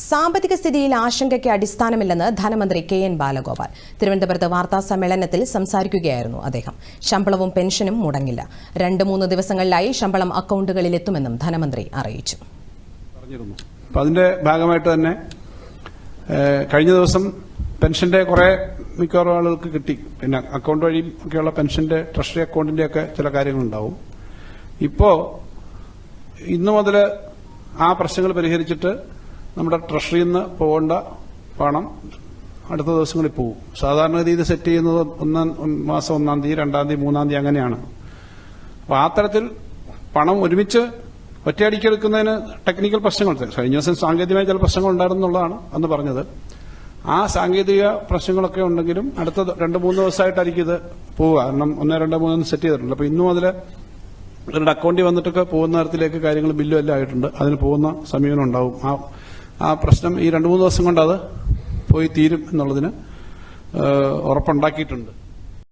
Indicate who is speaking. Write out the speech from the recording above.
Speaker 1: സാമ്പത്തിക സ്ഥിതിയിൽ ആശങ്കയ്ക്ക് അടിസ്ഥാനമില്ലെന്ന് ധനമന്ത്രി കെ എൻ ബാലഗോപാൽ തിരുവനന്തപുരത്ത് വാർത്താ സമ്മേളനത്തിൽ സംസാരിക്കുകയായിരുന്നു അദ്ദേഹം ശമ്പളവും പെൻഷനും മുടങ്ങില്ല രണ്ട് മൂന്ന് ദിവസങ്ങളിലായി ശമ്പളം അക്കൗണ്ടുകളിൽ എത്തുമെന്നും ധനമന്ത്രി അറിയിച്ചു
Speaker 2: അതിന്റെ ഭാഗമായിട്ട് തന്നെ കഴിഞ്ഞ ദിവസം പെൻഷന്റെ കുറെ മിക്കവാറും ആളുകൾക്ക് കിട്ടി പിന്നെ അക്കൗണ്ട് വഴിയും ഒക്കെയുള്ള പെൻഷന്റെ ട്രഷറി അക്കൗണ്ടിന്റെ ഒക്കെ ചില കാര്യങ്ങളുണ്ടാവും ഇപ്പോ ഇന്നു മുതൽ ആ പ്രശ്നങ്ങൾ പരിഹരിച്ചിട്ട് നമ്മുടെ ട്രഷറിയിൽ നിന്ന് പോകേണ്ട പണം അടുത്ത ദിവസങ്ങളിൽ പോകും സാധാരണ രീതിയിൽ സെറ്റ് ചെയ്യുന്നത് ഒന്നാം മാസം ഒന്നാം തീയതി രണ്ടാം തീയതി മൂന്നാം തീയതി അങ്ങനെയാണ് അപ്പോൾ ആ തരത്തിൽ പണം ഒരുമിച്ച് ഒറ്റയടിക്കെടുക്കുന്നതിന് ടെക്നിക്കൽ പ്രശ്നങ്ങൾ കഴിഞ്ഞ ദിവസം സാങ്കേതികമായ ചില പ്രശ്നങ്ങൾ ഉണ്ടായിരുന്നുള്ളതാണ് അന്ന് പറഞ്ഞത് ആ സാങ്കേതിക പ്രശ്നങ്ങളൊക്കെ ഉണ്ടെങ്കിലും അടുത്ത രണ്ട് മൂന്ന് ദിവസമായിട്ടായിരിക്കും ഇത് പോവുക കാരണം ഒന്ന് രണ്ട് മൂന്ന് സെറ്റ് ചെയ്തിട്ടുണ്ട് അപ്പോൾ ഇന്നും അതിൽ ഇവരുടെ അക്കൗണ്ടിൽ വന്നിട്ടൊക്കെ പോകുന്ന തരത്തിലേക്ക് കാര്യങ്ങൾ ബില്ലും എല്ലാം ആയിട്ടുണ്ട് അതിന് പോകുന്ന സമീപനം ഉണ്ടാവും ആ ആ പ്രശ്നം ഈ രണ്ട് മൂന്ന് ദിവസം കൊണ്ട് അത് പോയി തീരും എന്നുള്ളതിന് ഉറപ്പുണ്ടാക്കിയിട്ടുണ്ട്